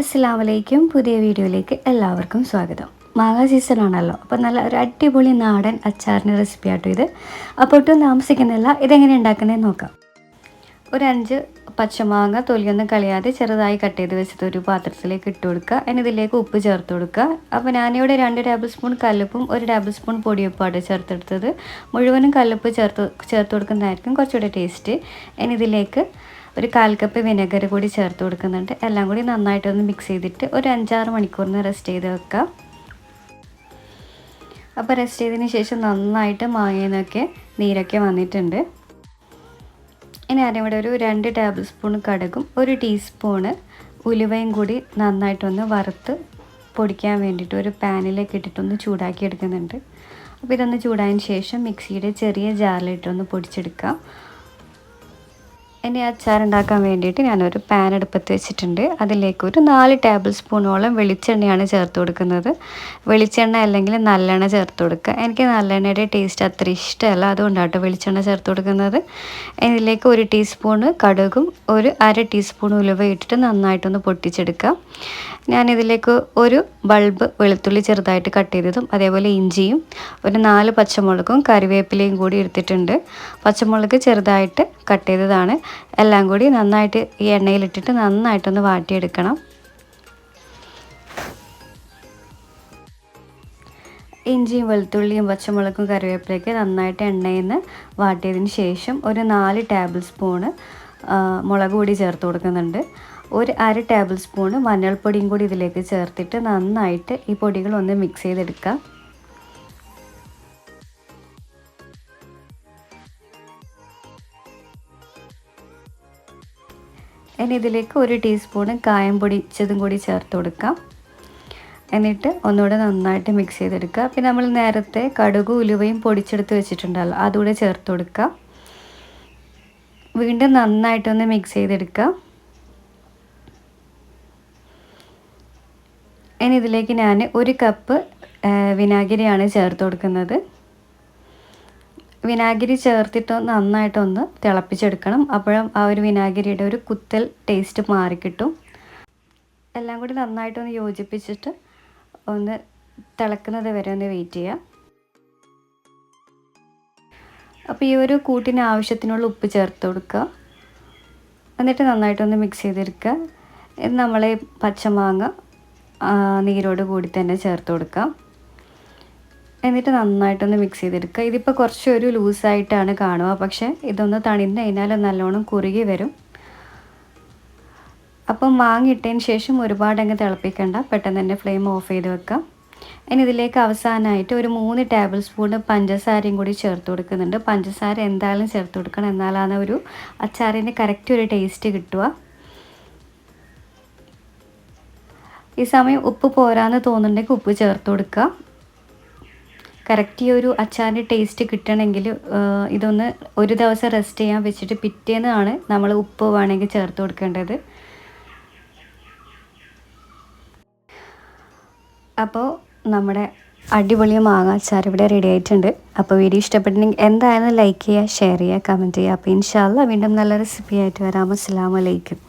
അസ്സാം വലൈക്കും പുതിയ വീഡിയോയിലേക്ക് എല്ലാവർക്കും സ്വാഗതം. മാങ്ങ സീസൺ ആണല്ലോ അപ്പോൾ നല്ല ഒരു അടിപൊളി നാടൻ അച്ചാറിന്റെ റെസിപ്പി ആട്ടോ ഇത്. അപ്പോൾ ഒട്ടും താമസിക്കുന്നില്ല. ഇതെങ്ങനെ ഉണ്ടാക്കുന്നതെന്ന് നോക്കാം. ഒരു അഞ്ച് പച്ചമാങ്ങ തൊലിയൊന്നും കളയാതെ ചെറുതായി കട്ട് ചെയ്ത് വെച്ചത് ഒരു പാത്രത്തിലേക്ക് ഇട്ട് കൊടുക്കുക. അതിന് ഇതിലേക്ക് ഉപ്പ് ചേർത്ത് കൊടുക്കുക. അപ്പോൾ ഞാനിവിടെ രണ്ട് ടേബിൾ സ്പൂൺ കല്ലുപ്പും ഒരു ടേബിൾ സ്പൂൺ പൊടിയുപ്പാണ് ചേർത്തെടുത്തത്. മുഴുവനും കല്ലുപ്പ് ചേർത്ത് ചേർത്ത് കൊടുക്കുന്നതായിരിക്കും കുറച്ചുകൂടെ ടേസ്റ്റ്. ഇനി ഇതിലേക്ക് ഒരു കാൽ കപ്പ് വിനെഗർ കൂടി ചേർത്ത് കൊടുക്കുന്നുണ്ട്. എല്ലാം കൂടി നന്നായിട്ടൊന്ന് മിക്സ് ചെയ്തിട്ട് ഒരു അഞ്ചാറ് മണിക്കൂറിന് റെസ്റ്റ് ചെയ്ത് വെക്കാം. അപ്പോൾ റെസ്റ്റ് ചെയ്തതിന് ശേഷം നന്നായിട്ട് മാങ്ങയെന്നൊക്കെ നീരൊക്കെ വന്നിട്ടുണ്ട്. ഇനി ഞാനിവിടെ ഒരു രണ്ട് ടേബിൾ സ്പൂൺ കടുകും ഒരു ടീസ്പൂണ് ഉലുവയും കൂടി നന്നായിട്ടൊന്ന് വറുത്ത് പൊടിക്കാൻ വേണ്ടിയിട്ട് ഒരു പാനിലേക്ക് ഇട്ടിട്ടൊന്ന് ചൂടാക്കി എടുക്കുന്നുണ്ട്. അപ്പോൾ ഇതൊന്ന് ചൂടായതിന് ശേഷം മിക്സിയുടെ ചെറിയ ജാറിലിട്ടൊന്ന് പൊടിച്ചെടുക്കാം. ഇനി അച്ചാർ ഉണ്ടാക്കാൻ വേണ്ടിയിട്ട് ഞാനൊരു പാൻ അടുപ്പത്ത് വെച്ചിട്ടുണ്ട്. അതിലേക്ക് ഒരു നാല് ടേബിൾ സ്പൂണോളം വെളിച്ചെണ്ണയാണ് ചേർത്ത് കൊടുക്കുന്നത്. വെളിച്ചെണ്ണ അല്ലെങ്കിൽ നല്ലെണ്ണ ചേർത്ത് കൊടുക്കുക. എനിക്ക് നല്ലെണ്ണയുടെ ടേസ്റ്റ് അത്ര ഇഷ്ടമല്ല. അതുകൊണ്ടാട്ടോ വെളിച്ചെണ്ണ ചേർത്ത് കൊടുക്കുന്നത്. ഇതിലേക്ക് ഒരു ടീസ്പൂണ് കടുകും ഒരു അര ടീസ്പൂൺ ഉലുവ ഇട്ടിട്ട് നന്നായിട്ടൊന്ന് പൊട്ടിച്ചെടുക്കുക. ഞാനിതിലേക്ക് ഒരു ബൾബ് വെളുത്തുള്ളി ചെറുതായിട്ട് കട്ട് ചെയ്തതും അതേപോലെ ഇഞ്ചിയും ഒരു നാല് പച്ചമുളകും കറിവേപ്പിലയും കൂടി എടുത്തിട്ടുണ്ട്. പച്ചമുളക് ചെറുതായിട്ട് കട്ട് ചെയ്തതാണ്. എല്ലാം കൂടി നന്നായിട്ട് ഈ എണ്ണയിലിട്ടിട്ട് നന്നായിട്ടൊന്ന് വാട്ടിയെടുക്കണം. ഇഞ്ചിയും വെളുത്തുള്ളിയും പച്ചമുളകും കറിവേപ്പിലയൊക്കെ നന്നായിട്ട് എണ്ണയിൽ നിന്ന് വാട്ടിയതിന് ശേഷം ഒരു നാല് ടേബിൾ സ്പൂണ് മുളക് പൊടി ചേർത്ത് കൊടുക്കുന്നുണ്ട്. ഒരു അര ടേബിൾ സ്പൂണ് മഞ്ഞൾപ്പൊടിയും കൂടി ഇതിലേക്ക് ചേർത്തിട്ട് നന്നായിട്ട് ഈ പൊടികൾ ഒന്ന് മിക്സ് ചെയ്തെടുക്കാം. ഇനി ഇതിലേക്ക് ഒരു ടീസ്പൂണ് കായം പൊടിച്ചതും കൂടി ചേർത്ത് കൊടുക്കാം. എന്നിട്ട് ഒന്നുകൂടെ നന്നായിട്ട് മിക്സ് ചെയ്തെടുക്കുക. പിന്നെ നമ്മൾ നേരത്തെ കടുക് ഉലുവയും പൊടിച്ചെടുത്ത് വെച്ചിട്ടുണ്ടല്ലോ അതുകൂടെ ചേർത്ത് കൊടുക്കുക വീണ്ടും നന്നായിട്ടൊന്ന് മിക്സ് ചെയ്തെടുക്കുക ഇനി ഇതിലേക്ക് ഞാൻ ഒരു കപ്പ് വിനാഗിരിയാണ് ചേർത്ത് കൊടുക്കുന്നത്. വിനാഗിരി ചേർത്തിട്ട് നന്നായിട്ടൊന്ന് തിളപ്പിച്ചെടുക്കണം. അപ്പോഴും ആ ഒരു വിനാഗിരിയുടെ ഒരു കുത്തൽ ടേസ്റ്റ് മാറിക്കിട്ടും എല്ലാം കൂടി നന്നായിട്ടൊന്ന് യോജിപ്പിച്ചിട്ട് ഒന്ന് തിളക്കുന്നത് വരെ ഒന്ന് വെയിറ്റ് ചെയ്യുക അപ്പോൾ ഈ ഒരു കൂട്ടിന് ആവശ്യത്തിനുള്ള ഉപ്പ് ചേർത്ത് കൊടുക്കുക. എന്നിട്ട് നന്നായിട്ടൊന്ന് മിക്സ് ചെയ്തെടുക്കുക. ഇത് നമ്മൾ പച്ചമാങ്ങ നീരോട് കൂടി തന്നെ ചേർത്ത് കൊടുക്കാം. എന്നിട്ട് നന്നായിട്ടൊന്ന് മിക്സ് ചെയ്തെടുക്കുക. ഇതിപ്പോൾ കുറച്ചൊരു ലൂസായിട്ടാണ് കാണുക. പക്ഷേ ഇതൊന്ന് തണിന്ന് കഴിഞ്ഞാൽ നല്ലോണം കുറുകി വരും. അപ്പം മാങ്ങ ഇട്ടതിന് ശേഷം ഒരുപാടങ്ങ് തിളപ്പിക്കണ്ട. പെട്ടെന്ന് തന്നെ ഫ്ലെയിം ഓഫ് ചെയ്ത് വെക്കാം. ഇനി ഇതിലേക്ക് അവസാനമായിട്ട് ഒരു മൂന്ന് ടേബിൾ സ്പൂൺ പഞ്ചസാരയും കൂടി ചേർത്ത് കൊടുക്കുന്നുണ്ട്. പഞ്ചസാര എന്തായാലും ചേർത്ത് കൊടുക്കണം. എന്നാലാണ് ഒരു അച്ചാറിന്റെ കറക്റ്റ് ഒരു ടേസ്റ്റ് കിട്ടുക. ഈ സമയം ഉപ്പ് പോരാന്ന് തോന്നുന്നുണ്ടെങ്കിൽ ഉപ്പ് ചേർത്ത് കൊടുക്കുക. കറക്റ്റ് ഈ ഒരു അച്ചാറിന്റെ ടേസ്റ്റ് കിട്ടണമെങ്കിൽ ഇതൊന്ന് ഒരു ദിവസം റെസ്റ്റ് ചെയ്യാൻ വെച്ചിട്ട് പിറ്റേന്നാണ് നമ്മൾ ഉപ്പ് വേണമെങ്കിൽ ചേർത്ത് കൊടുക്കേണ്ടത്. അപ്പോൾ നമ്മുടെ അടിപൊളി മാങ്ങ അച്ചാർ ഇവിടെ റെഡി ആയിട്ടുണ്ട്. അപ്പോൾ വീഡിയോ ഇഷ്ടപ്പെട്ടെങ്കിൽ എന്തായാലും ലൈക്ക് ചെയ്യുക ഷെയർ ചെയ്യുക കമന്റ് ചെയ്യുക. അപ്പോൾ ഇൻഷാല്ല വീണ്ടും നല്ല റെസിപ്പി ആയിട്ട് വരാം. അസ്സാം വലൈക്കും